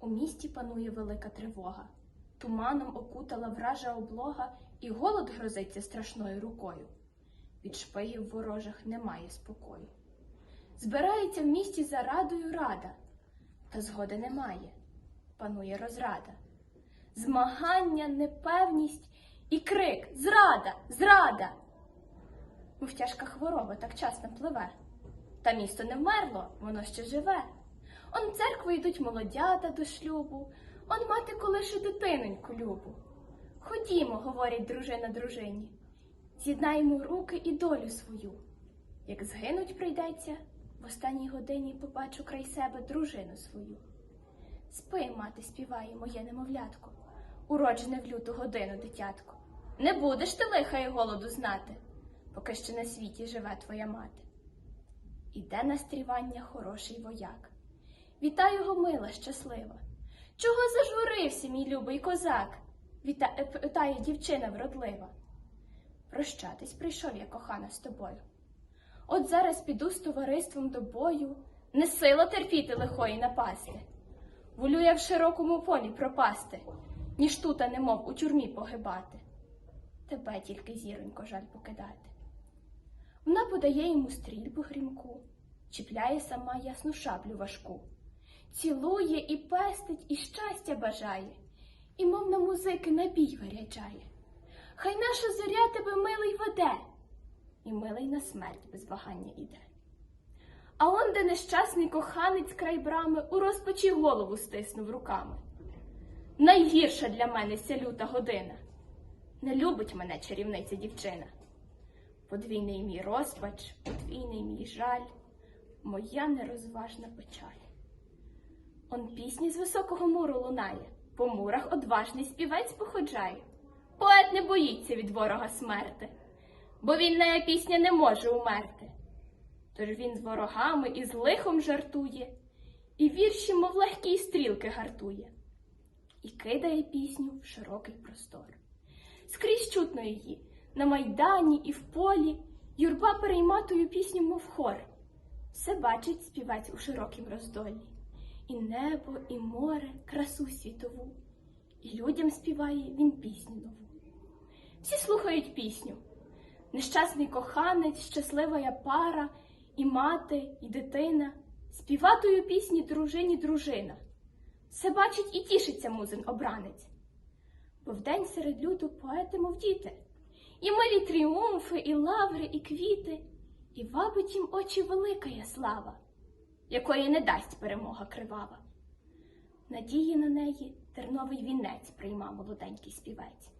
У місті панує велика тривога. Туманом окутала вража облога, і голод грозиться страшною рукою. Від шпигів ворожих немає спокою. Збирається в місті за радою рада, та згоди немає, панує розрада. Змагання, непевність і крик Зрада! Зрада! Мов тяжка хвороба так часно пливе. Та місто не вмерло, воно ще живе. Он в церкву йдуть молодята до шлюбу, он мати колише дитиноньку любу. Ходімо, говорить дружина дружині, з'єднаємо руки і долю свою. Як згинуть прийдеться, в останній годині побачу край себе дружину свою. Спи, мати, співає моє немовлятко, уроджене в люту годину, дитятко. Не будеш ти лиха і голоду знати, поки ще на світі живе твоя мати. Іде на стрівання хороший вояк. Вітаю його мила, щаслива. Чого зажурився, мій любий козак? Віта... е, питає дівчина вродлива. Прощатись прийшов я, кохана, з тобою. От зараз піду з товариством до бою, не сила терпіти лихої напасти. Волю я в широкому полі пропасти, ніж тута, немов у тюрмі погибати. Тебе тільки, зіронько, жаль покидати. Вона подає йому стрільбу грімку, чіпляє сама ясну шаблю важку, цілує і пестить, і щастя бажає, і, мов на музики, набій виряджає. Хай наша зоря тебе милий веде, і милий на смерть без вагання іде. А он, де нещасний коханець край брами, у розпачі голову стиснув руками. Найгірша для мене ця люта година. Не любить мене чарівниця дівчина. Подвійний мій розпач, подвійний мій жаль, моя нерозважна печаль. Он пісні з високого муру лунає, по мурах одважний співець походжає. Поет не боїться від ворога смерти, бо вільна пісня не може умерти. Тож він з ворогами і з лихом жартує, і вірші, мов легкі стрілки гартує, і кидає пісню в широкий простор. Скрізь чутно її на майдані і в полі, юрба перейма тую пісню, мов хор. Все бачить співець у широкім роздолі, і небо, і море, красу світову, і людям співає він пісню нову. Всі слухають пісню. Нещасний коханець, щаслива пара, і мати, і дитина, співатою пісні дружині дружина. Все бачить і тішиться музин обранець. Бо вдень серед люду поети, мов діти, і милі тріумфи, і лаври, і квіти, і вабить їм очі велика я слава, якої не дасть перемога кривава. Надії на неї терновий вінець прийма молоденький співець.